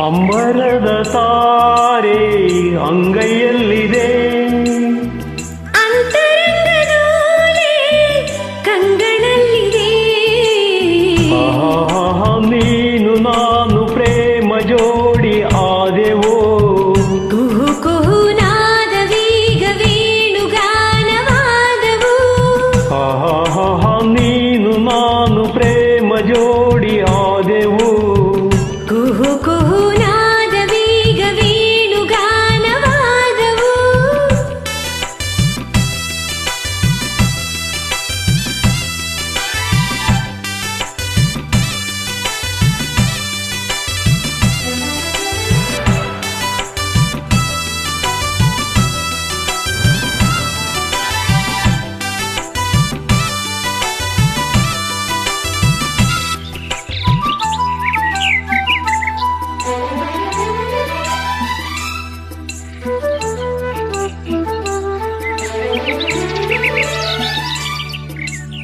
ಅಂಬರದ ತಾರೆ ಅಂಗೈಯಲ್ಲಿದೆ. ಅಂತರಂಗದೋಲೆ ಕಂಗಳಲ್ಲಿದೆ. ಆಹಾ ನೀನು ನಾನು ಪ್ರೇಮ ಜೋಡಿ ಆದೆವೋ. ಕುಹು ಕುಹು ನಾದವೀಗ ವೇಣುಗಾನವಾದವು. ಆಹಾ ನೀನು ನಾನು ಪ್ರೇಮ ಜೋಡಿ ಆದೆವು.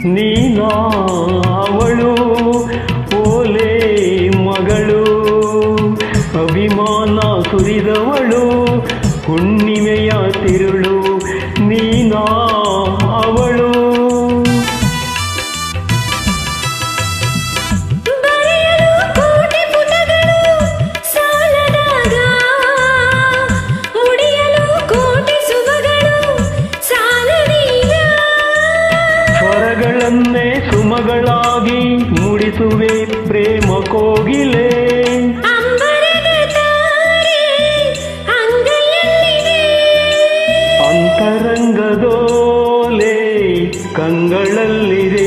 ನೀನಾ ಅವಳು ಓಲೆ ಮಗಳು ಅಭಿಮಾನ ಸುರಿದವಳು ಪ್ರೇಮ ಕೋಗಿಲೆ. ಅಂತರಂಗದೋಲೆ ಕಂಗಳಲ್ಲಿದೆ.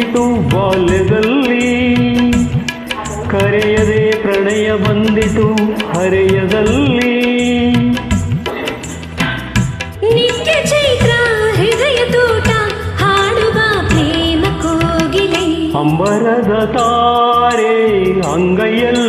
ಬಂದಿತು ಬಾಲ್ಯದಲ್ಲಿ ಕರೆಯದೆ ಪ್ರಣಯ ಬಂದಿತು ಹರೆಯದಲ್ಲಿ. ನಿತ್ಯ ಚೈತ್ರ ಹೃದಯ ತೋಟ ಹಾಡುವ ಪ್ರೇಮ ಕೋಗಿಲೆ. ಅಂಬರದ ತಾರೆ ಅಂಗೈಯಲ್ಲಿದೆ